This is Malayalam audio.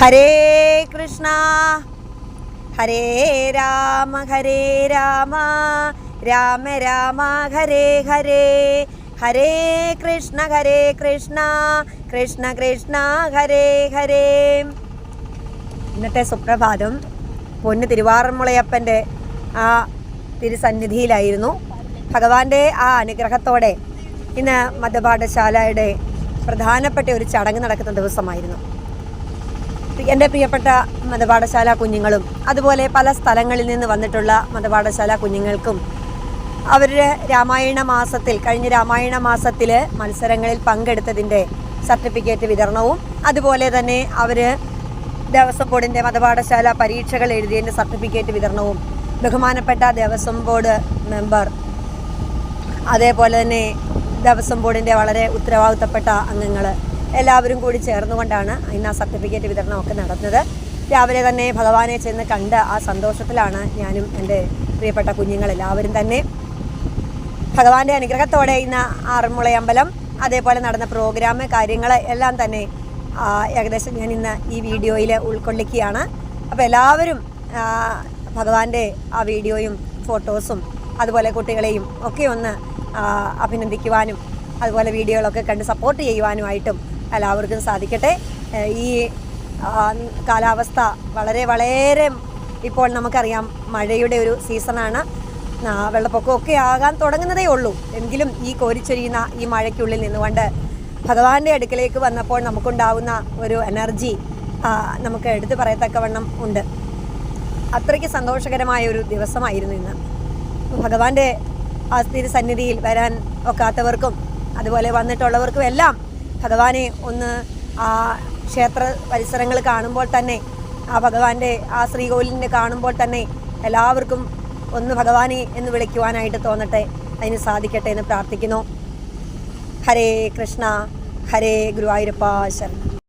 ഹരേ കൃഷ്ണ. ഹരേ രാമ ഹരേ രാമ. രാമ രാമ ഹരേ ഹരേ. ഹരേ കൃഷ്ണ ഹരേ കൃഷ്ണ. കൃഷ്ണ കൃഷ്ണ ഹരേ ഹരേ. ഇന്നത്തെ സുപ്രഭാതം പൊന്ന് തിരുവാറന്മുളയപ്പന്റെ ആ തിരുസന്നിധിയിലായിരുന്നു. ഭഗവാന്റെ ആ അനുഗ്രഹത്തോടെ ഇന്ന് മതപാഠശാലയുടെ പ്രധാനപ്പെട്ട ഒരു ചടങ്ങ് നടക്കുന്ന ദിവസമായിരുന്നു. എന്റെ പ്രിയപ്പെട്ട മതപാഠശാല കുഞ്ഞുങ്ങളും അതുപോലെ പല സ്ഥലങ്ങളിൽ നിന്ന് വന്നിട്ടുള്ള മതപാഠശാല കുഞ്ഞുങ്ങൾക്കും അവരുടെ രാമായണ മാസത്തിൽ കഴിഞ്ഞ രാമായണ മാസത്തിൽ മത്സരങ്ങളിൽ പങ്കെടുത്തതിന്റെ സർട്ടിഫിക്കറ്റ് വിതരണവും അതുപോലെ തന്നെ അവർ ദേവസ്വം ബോർഡിന്റെ മതപാഠശാല പരീക്ഷകൾ എഴുതിയതിന്റെ സർട്ടിഫിക്കറ്റ് വിതരണവും ബഹുമാനപ്പെട്ട ദേവസ്വം ബോർഡ് മെമ്പർ അതേപോലെ തന്നെ ദേവസ്വം ബോർഡിന്റെ വളരെ ഉത്തരവാദിത്തപ്പെട്ട അംഗങ്ങൾ എല്ലാവരും കൂടി ചേർന്നുകൊണ്ടാണ് ഇന്ന് ആ സർട്ടിഫിക്കറ്റ് വിതരണമൊക്കെ നടന്നത്. രാവിലെ തന്നെ ഭഗവാനെ ചെന്ന് കണ്ട് ആ സന്തോഷത്തിലാണ് ഞാനും എന്റെ പ്രിയപ്പെട്ട കുഞ്ഞുങ്ങളെല്ലാവരും തന്നെ. ഭഗവാന്റെ അനുഗ്രഹത്തോടെ ഇന്ന് ആറന്മുള അമ്പലം അതേപോലെ നടന്ന പ്രോഗ്രാം കാര്യങ്ങൾ എല്ലാം തന്നെ ഏകദേശം ഞാൻ ഇന്ന് ഈ വീഡിയോയിൽ ഉൾക്കൊള്ളിക്കുകയാണ്. അപ്പോൾ എല്ലാവരും ഭഗവാന്റെ ആ വീഡിയോയും ഫോട്ടോസും അതുപോലെ കുട്ടികളെയും ഒക്കെ ഒന്ന് അഭിനന്ദിക്കുവാനും അതുപോലെ വീഡിയോകളൊക്കെ കണ്ട് സപ്പോർട്ട് ചെയ്യുവാനുമായിട്ടും എല്ലാവർക്കും സാധിക്കട്ടെ. ഈ കാലാവസ്ഥ വളരെ വളരെ ഇപ്പോൾ നമുക്കറിയാം മഴയുടെ ഒരു സീസണാണ്. വെള്ളപ്പൊക്കമൊക്കെ ആകാൻ തുടങ്ങുന്നതേ ഉള്ളൂ. എങ്കിലും ഈ കോരിച്ചൊരിയുന്ന ഈ മഴയ്ക്കുള്ളിൽ നിന്നുകൊണ്ട് ഭഗവാന്റെ അടുക്കലേക്ക് വന്നപ്പോൾ നമുക്കുണ്ടാവുന്ന ഒരു എനർജി നമുക്ക് എടുത്തു പറയത്തക്കവണ്ണം ഉണ്ട്. അത്രയ്ക്ക് സന്തോഷകരമായ ഒരു ദിവസമായിരുന്നു ഇന്ന്. ഭഗവാന്റെ ആ തിരു സന്നിധിയിൽ വരാൻ ഒക്കാത്തവർക്കും അതുപോലെ വന്നിട്ടുള്ളവർക്കും എല്ലാം ഭഗവാനെ ഒന്ന് ആ ക്ഷേത്ര പരിസരങ്ങൾ കാണുമ്പോൾ തന്നെ ആ ഭഗവാന്റെ ആ ശ്രീകോവിലിനെ കാണുമ്പോൾ തന്നെ എല്ലാവർക്കും ഒന്ന് ഭഗവാനെ എന്ന് വിളിക്കുവാനായിട്ട് തോന്നട്ടെ അതിന് സാധിക്കട്ടെ എന്ന് പ്രാർത്ഥിക്കുന്നു. ഹരേ കൃഷ്ണ ഹരേ ഗുരുവായൂരപ്പ ശരണം.